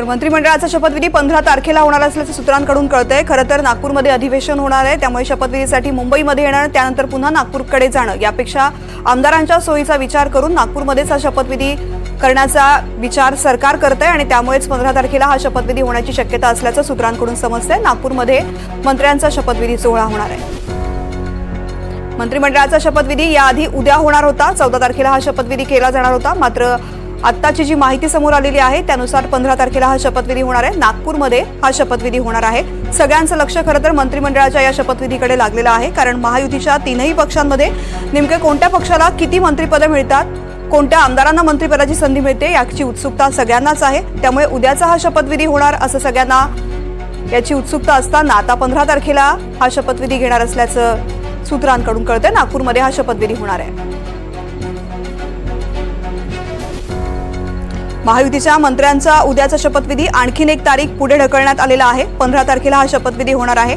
तर मंत्रिमंडळाचा शपथविधी पंधरा तारखेला होणार असल्याचं सूत्रांकडून कळतंय. खरं तर नागपूरमध्ये अधिवेशन होणार आहे त्यामुळे शपथविधीसाठी मुंबईमध्ये येणार त्यानंतर पुन्हा नागपूरकडे जाणं. यापेक्षा आमदारांच्या सोयीचा विचार करून नागपूरमध्येच हा शपथविधी करण्याचा विचार सरकार करत आहे आणि त्यामुळेच पंधरा तारखेला हा शपथविधी होण्याची शक्यता असल्याचं सूत्रांकडून समजतंय. नागपूरमध्ये मंत्र्यांचा शपथविधी सोहळा होणार आहे. मंत्रिमंडळाचा शपथविधी याआधी उद्या होणार होता. चौदा तारखेला हा शपथविधी केला जाणार होता. मात्र आत्ताची जी माहिती समोर आलेली आहे त्यानुसार पंधरा तारखेला हा शपथविधी होणार आहे. नागपूरमध्ये हा शपथविधी होणार आहे. सगळ्यांचं लक्ष खरं तर मंत्रिमंडळाच्या या शपथविधीकडे लागलेलं आहे कारण महायुतीच्या तीनही पक्षांमध्ये नेमके कोणत्या पक्षाला किती मंत्रिपदं मिळतात कोणत्या आमदारांना मंत्रिपदाची संधी मिळते याची उत्सुकता सगळ्यांनाच आहे. त्यामुळे उद्याचा हा शपथविधी होणार असं सगळ्यांना याची उत्सुकता असताना आता पंधरा तारखेला हा शपथविधी घेणार असल्याचं सूत्रांकडून कळतंय. नागपूरमध्ये हा शपथविधी होणार आहे. महायुतीच्या मंत्र्यांचा उद्याचा शपथविधी आणखीन एक तारीख पुढे ढकलण्यात आलेला आहे. पंधरा तारखेला हा शपथविधी होणार आहे.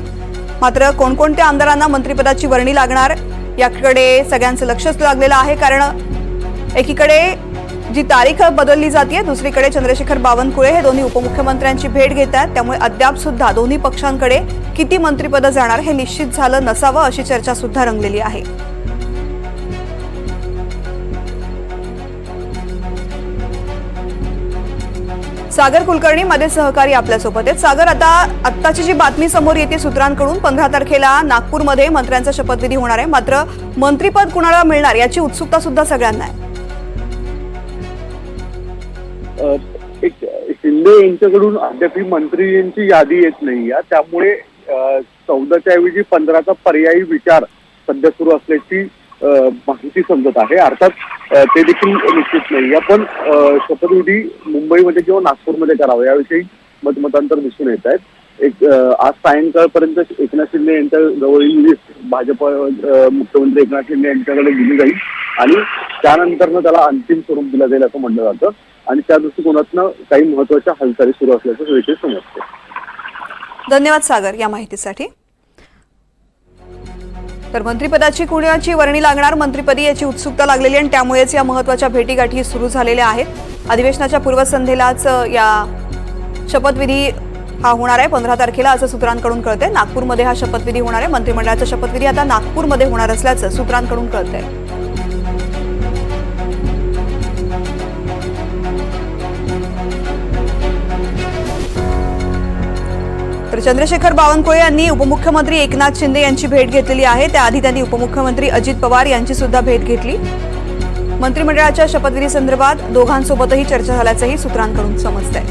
मात्र कोणकोणत्या आमदारांना मंत्रिपदाची वर्णी लागणार याकडे सगळ्यांचं लक्षच लागलेलं आहे कारण एकीकडे जी तारीख बदलली जाते दुसरीकडे चंद्रशेखर बावनकुळे हे दोन्ही उपमुख्यमंत्र्यांची भेट घेत आहेत त्यामुळे अद्याप सुद्धा दोन्ही पक्षांकडे किती मंत्रिपदं जाणार हे निश्चित झालं नसावं अशी चर्चा सुद्धा रंगलेली आहे. सागर कुलकर्णी मध्ये सहकारी आपल्यासोबत आहेत. सागर आता आत्ताची जी बातमी समोर येते सूत्रांकडून पंधरा तारखेला नागपूरमध्ये मंत्र्यांचा शपथविधी होणार आहे. मात्र मंत्रीपद कुणाला मिळणार याची उत्सुकता सुद्धा सगळ्यांना आहे. शिंदे यांच्याकडून अद्याप ही यादी येत नाही या त्यामुळे चौदाच्या ऐवजी पंधराचा पर्यायी विचार सध्या सुरू असल्याची माहिती समजत आहे. अर्थात ते देखील निश्चित नाही पण शपथविधी मुंबईमध्ये किंवा नागपूरमध्ये करावं याविषयी मतमतांतर दिसून येत आहेत. एक आज सायंकाळपर्यंत एकनाथ शिंदे यांच्या जवळील लिस्ट भाजप मुख्यमंत्री एकनाथ शिंदे यांच्याकडे दिली जाईल आणि त्यानंतरनं त्याला अंतिम स्वरूप दिलं जाईल असं म्हटलं जातं. आणि त्या दृष्टिकोनातनं काही महत्त्वाच्या हालचाली सुरू असल्याचं देखील समजतं. धन्यवाद सागर या माहितीसाठी. तर मंत्रिपदाची कुणाची वर्णी लागणार मंत्रिपदी याची उत्सुकता लागलेली आणि त्यामुळेच या महत्त्वाच्या भेटीगाठी सुरू झालेल्या आहेत. अधिवेशनाच्या पूर्वसंध्येलाच या शपथविधी हा होणार आहे. पंधरा तारखेला असं सूत्रांकडून कळतंय. नागपूरमध्ये हा शपथविधी होणार आहे. मंत्रिमंडळाचा शपथविधी आता नागपूरमध्ये होणार असल्याचं सूत्रांकडून कळतंय. तर चंद्रशेखर बावनकुळे यांनी उपमुख्यमंत्री एकनाथ शिंदे यांची भेट घेतलेली आहे. त्याआधी त्यांनी उपमुख्यमंत्री अजित पवार यांची सुद्धा भेट घेतली. मंत्रिमंडळाच्या शपथविधी संदर्भात दोघांसोबतही चर्चा झाल्याचंही सूत्रांकडून समजतंय.